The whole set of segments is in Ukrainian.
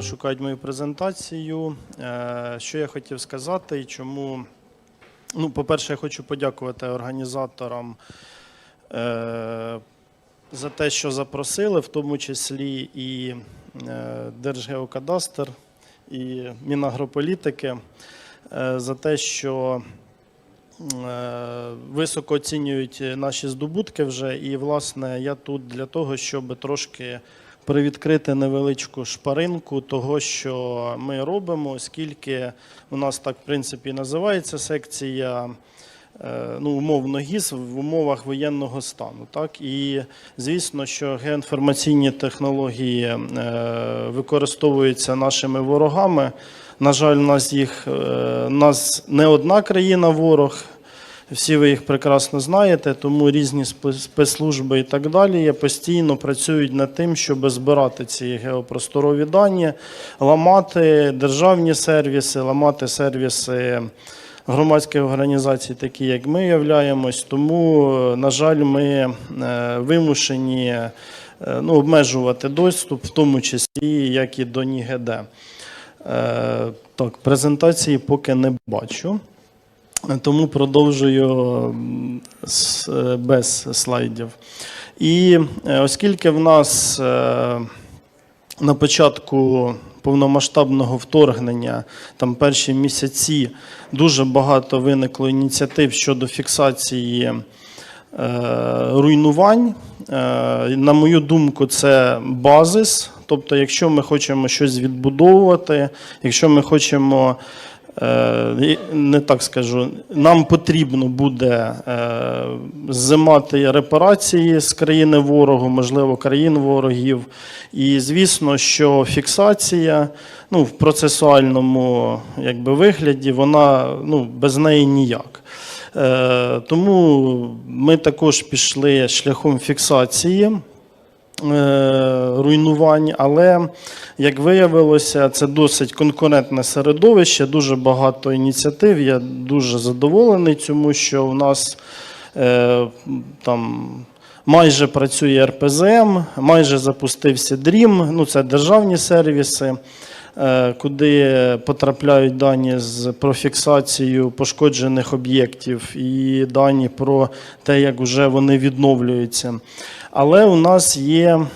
зараз шукають мою презентацію. Е, Що я хотів сказати і чому. Ну, по-перше, я хочу подякувати організаторам е, за те, що запросили, в тому числі і е, Держгеокадастр, і Мінагрополітики, за те, що високо оцінюють наші здобутки вже. І, власне, я тут для того, щоб трошки привідкрити невеличку шпаринку того, що ми робимо, оскільки у нас так, в принципі, називається секція. е, Ну, умовно ГІС в умовах воєнного стану. Так? І звісно, що геоінформаційні технології е, використовуються нашими ворогами. На жаль, нас їх е, нас не одна країна ворог. Всі ви їх прекрасно знаєте, тому різні спецслужби і так далі постійно працюють над тим, щоб збирати ці геопросторові дані, ламати державні сервіси, ламати сервіси громадських організацій, такі як ми являємось. Тому, на жаль, ми е, вимушені е, ну, обмежувати доступ, в тому числі як і до НІГД. Е, Так, презентації поки не бачу. Тому продовжую е, без слайдів. І е, оскільки в нас е, на початку повномасштабного вторгнення, там перші місяці, дуже багато виникло ініціатив щодо фіксації руйнувань. На мою думку, це базис. Тобто, якщо ми хочемо щось відбудовувати, якщо ми хочемо Не так скажу. Нам потрібно буде е, зимати репарації з країни ворогу, можливо, країн ворогів. І звісно, що фіксація ну, в процесуальному якби, вигляді, вона ну, без неї ніяк. Е, Тому ми також пішли шляхом фіксації е, руйнувань, але як виявилося, це досить конкурентне середовище, дуже багато ініціатив. Я дуже задоволений, цьому що у нас е, там. Майже працює РПЗМ, майже запустився ДРІМ, ну це державні сервіси, е, куди потрапляють дані з про фіксацію пошкоджених об'єктів і дані про те, як вже вони відновлюються. Але у нас є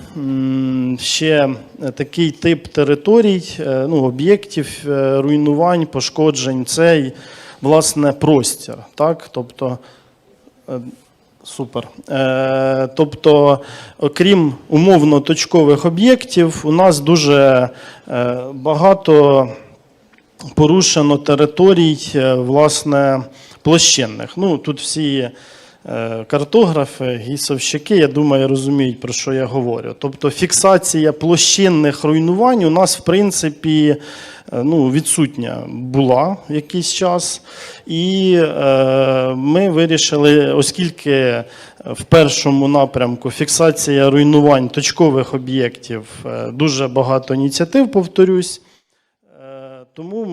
ще такий тип територій, е, ну, об'єктів е, руйнувань, пошкоджень. Це власне простір. Так? Тобто, е, Супер. Е, тобто, окрім умовно точкових об'єктів, у нас дуже е, багато порушено територій, е, власне, площинних. Ну, тут всі картографи, гісовщики, я думаю, розуміють, про що я говорю. Тобто фіксація площинних руйнувань у нас, в принципі, е, ну, відсутня була якийсь час. І е, ми вирішили, оскільки в першому напрямку фіксація руйнувань точкових об'єктів, е, дуже багато ініціатив, повторюсь. Е, Тому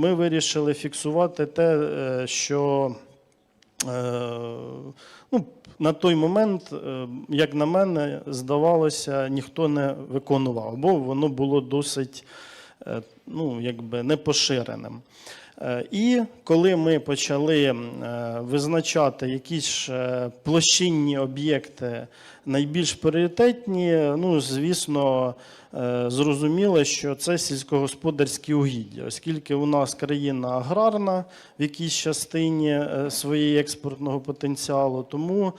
ми вирішили фіксувати те, е, що е, ну, на той момент, е, як на мене, здавалося, ніхто не виконував, бо воно було досить е, ну, якби непоширеним. І коли ми почали е, визначати якісь е, площинні об'єкти найбільш пріоритетні, ну звісно, е, зрозуміло, що це сільськогосподарські угіддя, оскільки у нас країна аграрна в якійсь частині своєї експортного потенціалу, тому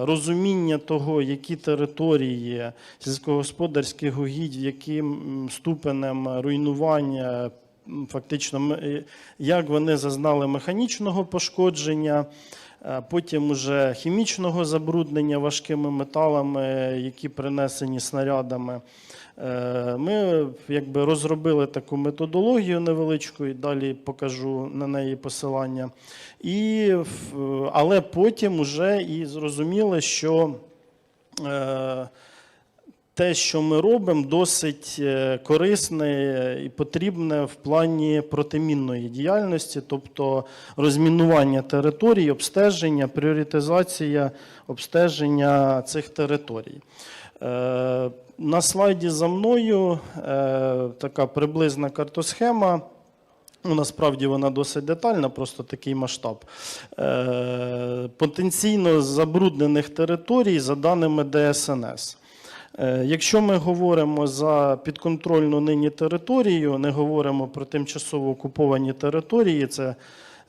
розуміння того, які території сільськогосподарських угідь, яким ступенем руйнування фактично, е, як вони зазнали механічного пошкодження, е, потім уже хімічного забруднення важкими металами, які принесені снарядами. Е, Ми якби розробили таку методологію невеличку, і далі покажу на неї посилання. І, але потім уже і зрозуміли, що те, що ми робимо, досить е, корисне і потрібне в плані протимінної діяльності, тобто розмінування територій, обстеження, пріоритизація обстеження цих територій. Е, На слайді за мною е, така приблизна картосхема. Ну, насправді вона досить детальна, просто такий масштаб. Потенційно забруднених територій за даними ДСНС. Е, Якщо ми говоримо за підконтрольну нині територію, не говоримо про тимчасово окуповані території, це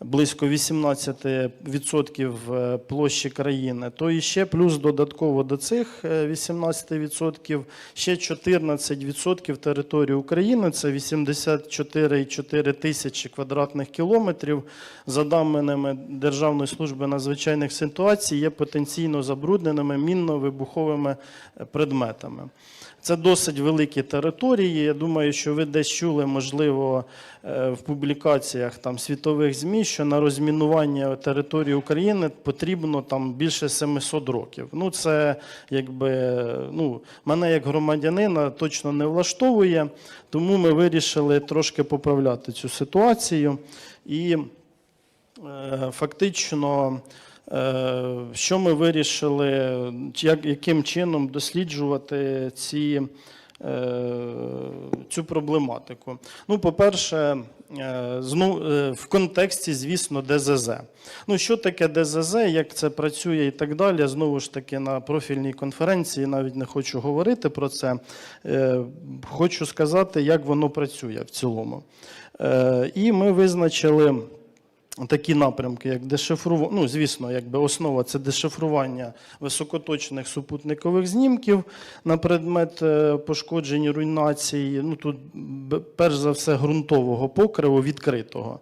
близько 18% е, площі країни, то і ще плюс додатково до цих е, 18% ще 14% території України, це 84,4 тисячі квадратних кілометрів. За даними Державної служби надзвичайних ситуацій, є потенційно забрудненими мінно-вибуховими е, предметами. Це досить великі території. Я думаю, що ви десь чули, можливо, е, в публікаціях там світових ЗМІ, що на розмінування території України потрібно там більше 700 років. Ну, це якби ну, мене як громадянина точно не влаштовує, тому ми вирішили трошки поправляти цю ситуацію і е, фактично. Е, Що ми вирішили, як, яким чином досліджувати ці, цю проблематику? Ну, по-перше, е, е, в контексті, звісно, ДЗЗ. Ну, що таке ДЗЗ, як це працює і так далі. Знову ж таки, на профільній конференції навіть не хочу говорити про це. Е, Хочу сказати, як воно працює в цілому. Е, І ми визначили такі напрямки, як дешифрування, ну, звісно, якби основа це дешифрування високоточних супутникових знімків на предмет е, пошкоджень руйнації. Ну, тут, перш за все, ґрунтового покриву відкритого.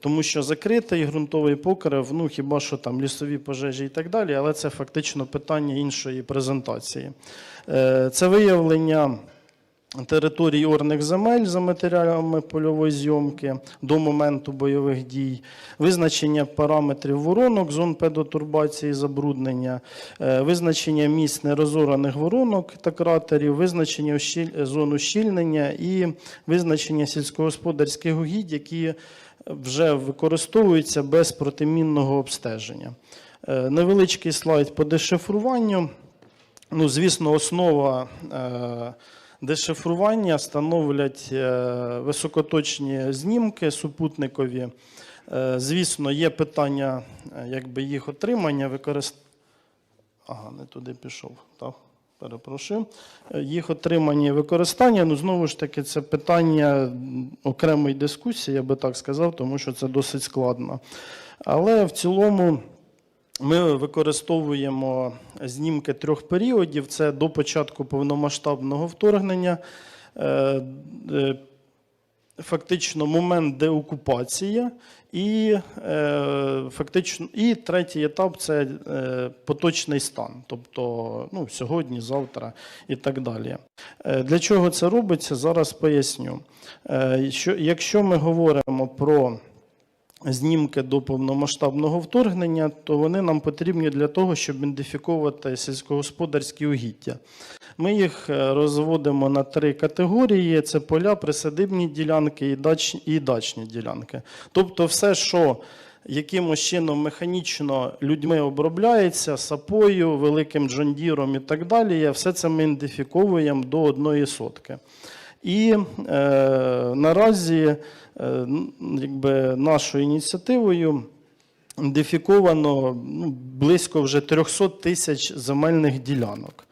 Тому що закритий ґрунтовий покрив, ну хіба що там лісові пожежі і так далі, але це фактично питання іншої презентації. Е, Це виявлення територій орних земель за матеріалами польової зйомки до моменту бойових дій, визначення параметрів воронок, зон педотурбації забруднення, е, визначення місць нерозораних воронок та кратерів, визначення зон ущільнення і визначення сільськогосподарських угідь, які вже використовуються без протимінного обстеження. Е, Невеличкий слайд по дешифруванню. Ну, звісно, основа е, дешифрування становлять е, високоточні знімки супутникові. Е, звісно, є питання е, якби їх отримання, використання. Ага, не туди пішов. Так, перепрошую. Їх отримання і використання. Ну, знову ж таки, це питання окремої дискусії, я би так сказав, тому що це досить складно. Але в цілому. Ми використовуємо знімки трьох періодів. Це до початку повномасштабного вторгнення, е, е, фактично момент деокупації, і е, фактично і третій етап це поточний стан, тобто ну, сьогодні, завтра і так далі. Для чого це робиться? Зараз поясню. Що- Якщо ми говоримо про знімки до повномасштабного вторгнення, то вони нам потрібні для того, щоб ідентифікувати сільськогосподарські угіддя. Ми їх е, розводимо на три категорії: це поля, присадибні ділянки і дачні, і дачні ділянки. Тобто, все, що якимось чином механічно людьми обробляється сапою, великим джондіром і так далі, все це ми ідентифіковуємо до одної сотки. І е, наразі е, якби нашою ініціативою ідентифіковано ну, близько вже 300 тисяч земельних ділянок.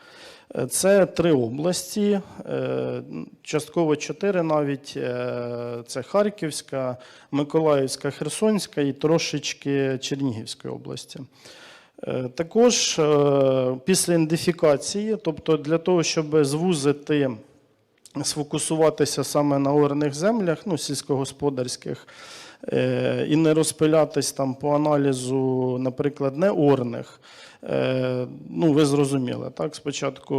Е, Це три області, е, частково чотири навіть. е, Це Харківська, Миколаївська, Херсонська і трошечки Чернігівської області. Також після ідентифікації, тобто для того, щоб звузити сфокусуватися саме на орних землях, ну, сільськогосподарських, е, і не розпилятись там по аналізу, наприклад, неорних. Е, Ну, ви зрозуміли, так? Спочатку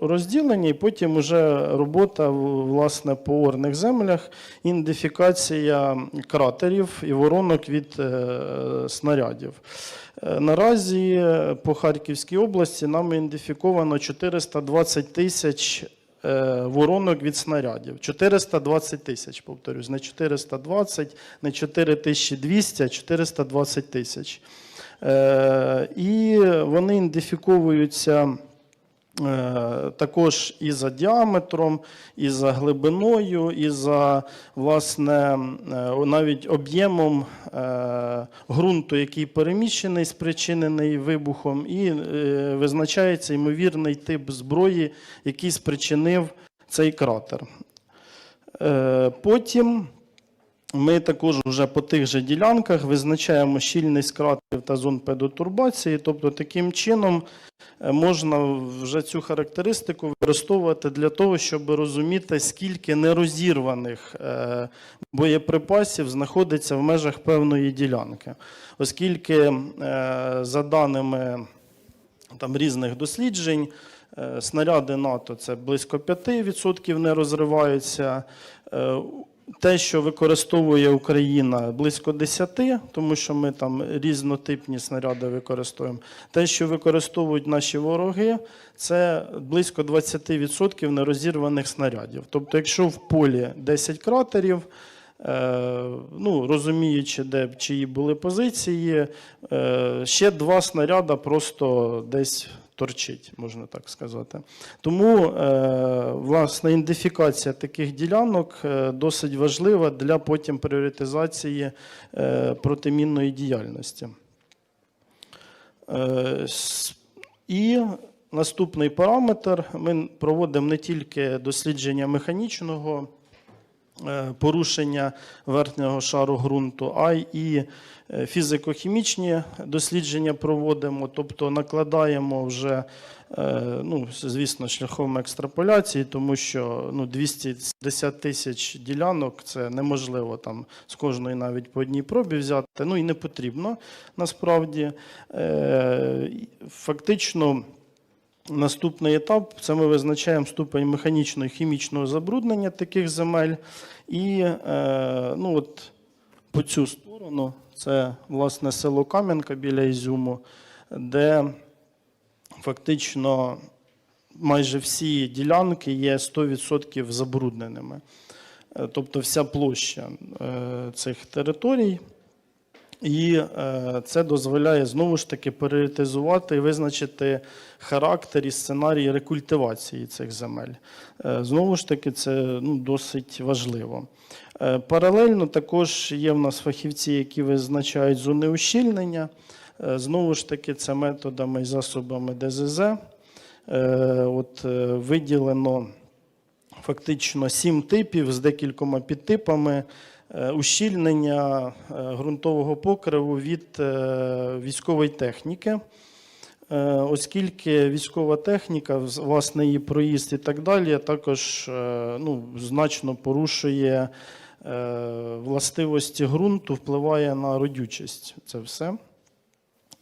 розділення, і потім вже робота власне по орних землях, ідентифікація кратерів і воронок від е, снарядів. Наразі по Харківській області нам ідентифіковано 420 тисяч воронок від снарядів. 420 тисяч, повторюсь, не 420, не 4200, а 420 тисяч. Е, І вони ідентифіковуються е, також і за діаметром, і за глибиною, і за власне е, навіть об'ємом е, ґрунту, який переміщений, спричинений вибухом, і е, визначається ймовірний тип зброї, який спричинив цей кратер. Е, Потім ми також вже по тих же ділянках визначаємо щільність кратерів та зон педотурбації. Тобто, таким чином е, можна вже цю характеристику використовувати для того, щоб розуміти, скільки нерозірваних е, боєприпасів знаходиться в межах певної ділянки. Оскільки, е, за даними там різних досліджень. Снаряди НАТО це близько 5% не розриваються. Те, що використовує Україна, близько 10%, тому що ми там різнотипні снаряди використовуємо. Те, що використовують наші вороги, це близько 20% нерозірваних снарядів. Тобто, якщо в полі 10 кратерів, Е, ну, розуміючи, де чиї були позиції, е, ще два снаряда просто десь торчить, можна так сказати. Тому е, власне ідентифікація таких ділянок е, досить важлива для потім пріоритизації е, протимінної діяльності. І наступний параметр: ми проводимо не тільки дослідження механічного порушення верхнього шару ґрунту, а й е, фізико-хімічні дослідження проводимо, тобто накладаємо вже, е, ну, звісно, шляхом екстраполяції, тому що ну, 210 тисяч ділянок це неможливо там з кожної навіть по одній пробі взяти, ну і не потрібно насправді. Е, Фактично. Наступний етап це ми визначаємо ступень механічного і хімічного забруднення таких земель. І е, ну от, по цю сторону це власне село Кам'янка біля Ізюму, де фактично майже всі ділянки є 100% забрудненими. Е, Тобто вся площа е, цих територій. І е, це дозволяє знову ж таки пріоритизувати і визначити характер і сценарій рекультивації цих земель. Е, знову ж таки, це ну, досить важливо. Е, паралельно також є в нас фахівці, які визначають зони ущільнення. Знову ж таки, це методами і засобами ДЗЗ. От, виділено фактично сім типів з декількома підтипами ущільнення е, ґрунтового покриву від е, військової техніки. Е, Оскільки військова техніка, власне, її проїзд і так далі, також е, ну, значно порушує е, властивості ґрунту, впливає на родючість. Це все.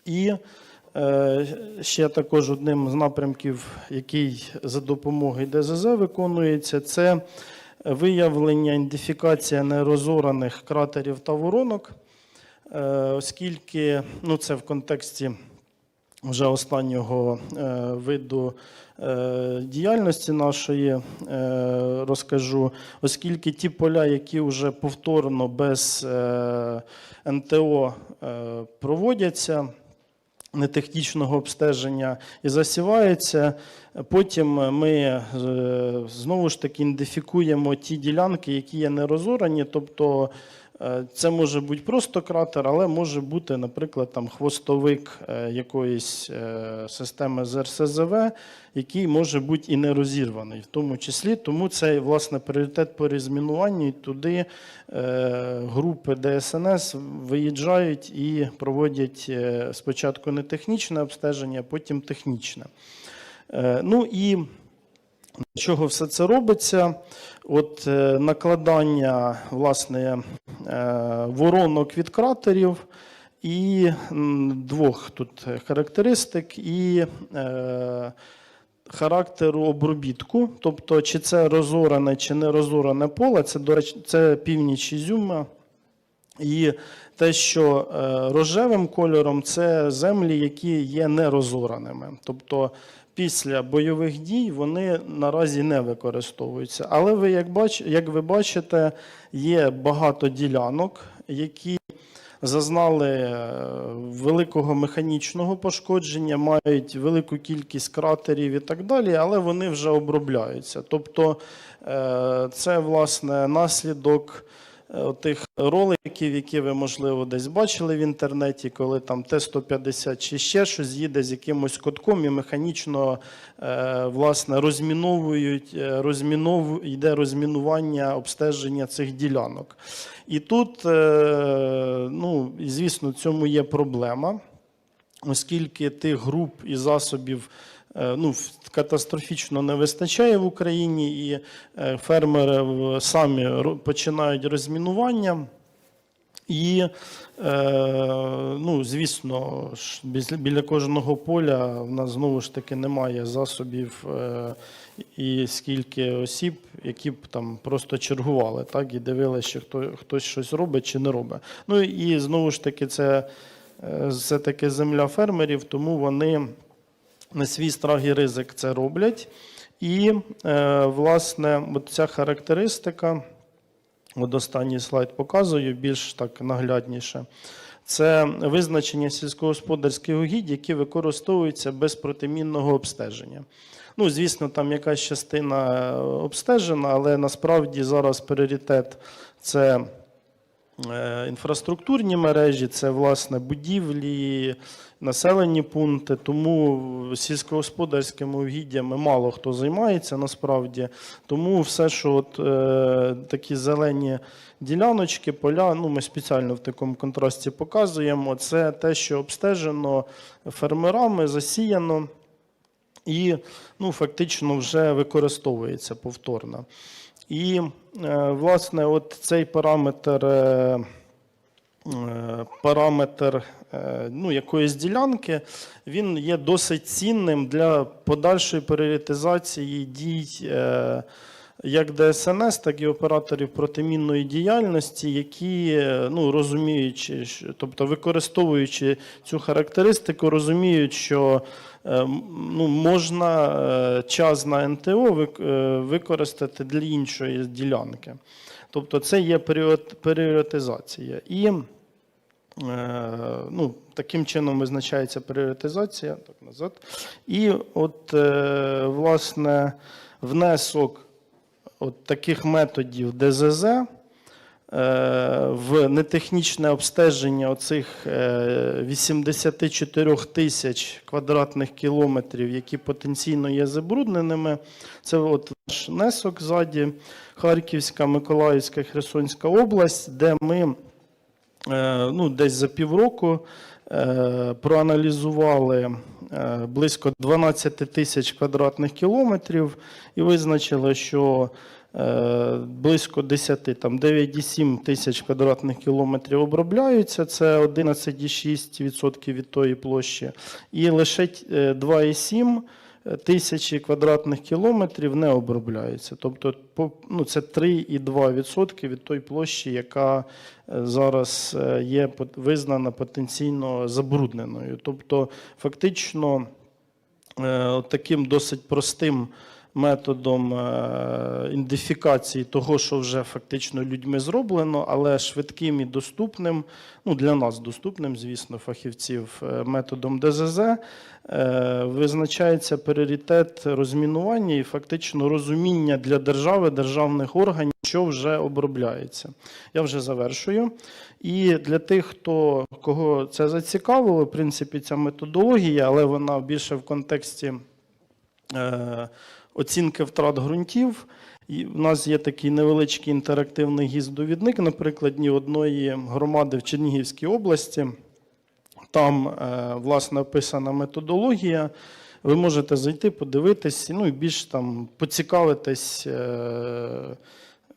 І е, ще також одним з напрямків, який за допомогою ДЗЗ виконується, це виявлення, ідентифікація нерозораних кратерів та воронок, Е, оскільки ну, це в контексті вже останнього е, виду е, діяльності нашої розкажу, оскільки ті поля, які вже повторно без НТО проводяться, нетехнічного обстеження і засівається. Потім ми е, знову ж таки ідентифікуємо ті ділянки, які є нерозорані, тобто це може бути просто кратер, але може бути, наприклад, там хвостовик е, якоїсь е, системи з РСЗВ, який може бути і не розірваний, в тому числі. Тому це власне пріоритет по розмінуванню. Туди е, групи ДСНС виїжджають і проводять е, спочатку не технічне обстеження, а потім технічне. Е, Ну і Для чого все це робиться? От е, накладання власне е, воронок від кратерів і двох тут характеристик, і е, характеру обробітку, тобто чи це розоране чи не розоране поле, це, до речі, це північ Ізюма. І те, що е, рожевим кольором, це землі, які є нерозораними. Тобто після бойових дій вони наразі не використовуються. Але ви, як, бач, як ви бачите, є багато ділянок, які зазнали е, великого механічного пошкодження, мають велику кількість кратерів і так далі, але вони вже обробляються. Тобто е, це власне наслідок тих роликів, які ви, можливо, десь бачили в інтернеті, коли там Т-150 чи ще щось їде з якимось кутком і механічно е, власне, розміновують, е, розмінов... йде розмінування, обстеження цих ділянок. І тут, е, ну, звісно, в цьому є проблема оскільки тих груп і засобів е, ну, катастрофічно не вистачає в Україні, і е, фермери самі починають розмінування. І, е, ну, звісно, біля кожного поля в нас знову ж таки немає засобів е, і скільки осіб, які б там просто чергували, так, і дивилися, чи хто, хтось щось робить чи не робить. Ну і знову ж таки, це е, все-таки земля фермерів, тому вони на свій страх і ризик це роблять. І, е, власне, ця характеристика. От останній слайд показую більш так наглядніше. Це визначення сільськогосподарських угідь, які використовуються без протимінного обстеження. Ну, звісно, там якась частина е, обстежена, але насправді зараз пріоритет це інфраструктурні мережі, це власне будівлі, населені пункти. Тому сільськогосподарськими угіддями мало хто займається насправді. Тому все, що от, е, такі зелені діляночки, поля, ну ми спеціально в такому контрасті показуємо. Це те, що обстежено фермерами, засіяно і ну, фактично вже використовується повторно. І, е, власне, от цей параметр. е, е, Параметр е, ну, якоїсь ділянки він є досить цінним для подальшої пріоритизації дій е, як ДСНС, так і операторів протимінної діяльності, які ну, розуміючи, що- тобто використовуючи цю характеристику, розуміють, що е, ну, можна е, час на НТО е, використати для іншої ділянки. Тобто це є пріоритизація. І ну, таким чином визначається пріоритизація. Так, назад. І от, власне, внесок от таких методів ДЗЗ е, в нетехнічне обстеження оцих е, 84 тисяч квадратних кілометрів, які потенційно є забрудненими. Це от наш внесок ззаді, Харківська, Миколаївська, Херсонська область, де ми е, ну, десь за півроку е, проаналізували е, близько 12 тисяч квадратних кілометрів і визначили, що е, близько 10, там 9,7 тисяч квадратних кілометрів обробляються, це 11,6% від тої площі, і лише е, 2,7 тисячі квадратних кілометрів не обробляються. Тобто ну, це 3,2% від тої площі, яка е, зараз е, є визнана потенційно забрудненою. Тобто, фактично, е, таким досить простим методом е, ідентифікації того, що вже фактично людьми зроблено, але швидким і доступним, ну для нас доступним, звісно, фахівців е, методом ДЗЗ, е, визначається пріоритет розмінування і фактично розуміння для держави, державних органів, що вже обробляється. Я вже завершую. І для тих, хто кого це зацікавило, в принципі, ця методологія, але вона більше в контексті оцінки втрат ґрунтів. І в нас є такий невеличкий інтерактивний гіздовідник на прикладі одної громади в Чернігівській області. Там, е, власне, описана методологія. Ви можете зайти, подивитись, ну і більш там поцікавитись. е,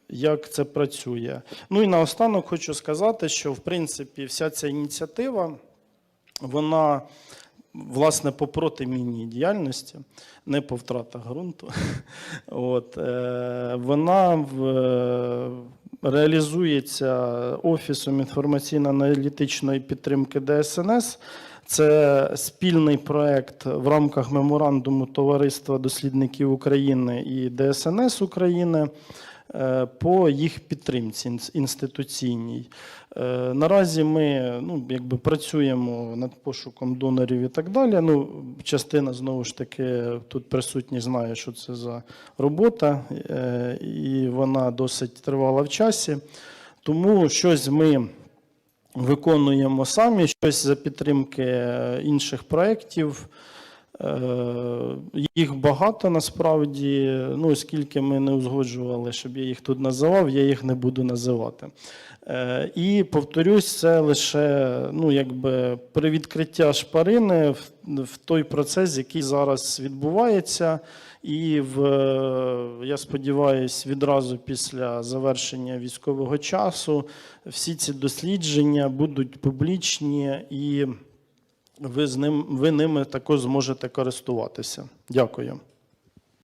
як це працює. Ну і наостанок хочу сказати, що в принципі вся ця ініціатива, вона власне по протимінній діяльності, не по втратах ґрунту. От, е, вона в, е, реалізується Офісом інформаційно-аналітичної підтримки ДСНС. Це спільний проект в рамках меморандуму Товариства дослідників України і ДСНС України по їх підтримці інституційній. Е, Наразі ми ну, якби працюємо над пошуком донорів і так далі. Ну, частина знову ж таки тут присутні знає, що це за робота, е, і вона досить тривала в часі. Тому щось ми виконуємо самі, щось за підтримки е, інших проєктів. Е, Їх багато насправді. Ну, оскільки ми не узгоджували, щоб я їх тут називав, я їх не буду називати. Е, І повторюсь, це лише ну, якби привідкриття шпарини в, в той процес, який зараз відбувається. І в, я сподіваюся, відразу після завершення військового часу всі ці дослідження будуть публічні і ви, з ним, ви ними також зможете користуватися. Дякую.